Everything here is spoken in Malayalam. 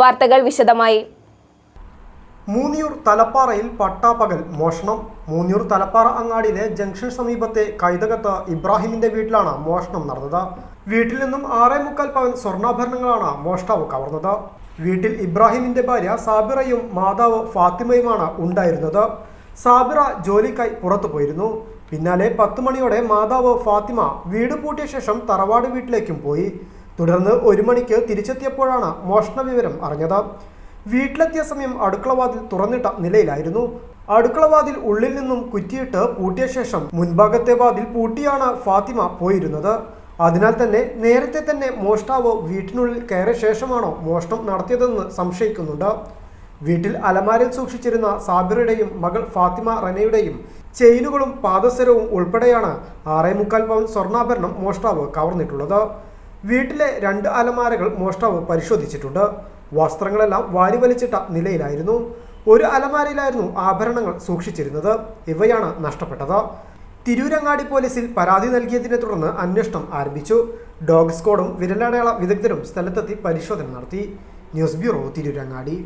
വാർത്തകൾ വിശദമായി. മൂന്നിയൂർ തലപ്പാറയിൽ പട്ടാപ്പകൽ മോഷണം. മൂന്നിയൂർ തലപ്പാറ അങ്ങാടിയിലെ ജംഗ്ഷൻ സമീപത്തെ കൈതകത്ത് ഇബ്രാഹിമിന്റെ വീട്ടിലാണ് മോഷണം നടന്നത്. വീട്ടിൽ നിന്നും ആറേ മുക്കാൽ പവൻ സ്വർണാഭരണങ്ങളാണ് മോഷ്ടാവ് കവർന്നത്. വീട്ടിൽ ഇബ്രാഹിമിന്റെ ഭാര്യ സാബിറയും മാതാവ് ഫാത്തിമയുമാണ് ഉണ്ടായിരുന്നത്. സാബിറ ജോലിക്കായി പുറത്തു പോയിരുന്നു. പിന്നാലെ പത്ത് മണിയോടെ മാതാവ് ഫാത്തിമ വീട് പൂട്ടിയ ശേഷം തറവാട് വീട്ടിലേക്കും പോയി. തുടർന്ന് ഒരു മണിക്ക് തിരിച്ചെത്തിയപ്പോഴാണ് മോഷണ വിവരം അറിഞ്ഞത്. വീട്ടിലെത്തിയ സമയം അടുക്കളവാതിൽ തുറന്നിട്ട നിലയിലായിരുന്നു. അടുക്കളവാതിൽ ഉള്ളിൽ നിന്നും കുറ്റിയിട്ട് പൂട്ടിയ ശേഷം മുൻഭാഗത്തെ വാതിൽ പൂട്ടിയാണ് ഫാത്തിമ പോയിരുന്നത്. അതിനാൽ തന്നെ നേരത്തെ തന്നെ മോഷ്ടാവ് വീട്ടിനുള്ളിൽ കയറിയ ശേഷമാണോ മോഷണം നടത്തിയതെന്ന് സംശയിക്കുന്നുണ്ട്. വീട്ടിൽ അലമാരയിൽ സൂക്ഷിച്ചിരുന്ന സാബിറുടെയും മകൾ ഫാത്തിമ റനയുടെയും ചെയിനുകളും പാദസരവും ഉൾപ്പെടെയാണ് ആറേ മുക്കാൽ പവൻ സ്വർണാഭരണം മോഷ്ടാവ് കവർന്നിട്ടുള്ളത്. വീട്ടിലെ രണ്ട് അലമാരകൾ മോഷ്ടാവ് പരിശോധിച്ചിട്ടുണ്ട്. വസ്ത്രങ്ങളെല്ലാം വാരി വലിച്ചിട്ട നിലയിലായിരുന്നു. ഒരു അലമാരയിലായിരുന്നു ആഭരണങ്ങൾ സൂക്ഷിച്ചിരുന്നത്. ഇവയാണ് നഷ്ടപ്പെട്ടത്. തിരൂരങ്ങാടി പോലീസിൽ പരാതി നൽകിയതിനെ തുടർന്ന് അന്വേഷണം ആരംഭിച്ചു. ഡോഗ് സ്ക്വാഡും വിരലടയാള വിദഗ്ധരും സ്ഥലത്തെത്തി പരിശോധന നടത്തി. News bureau Tirurangadi.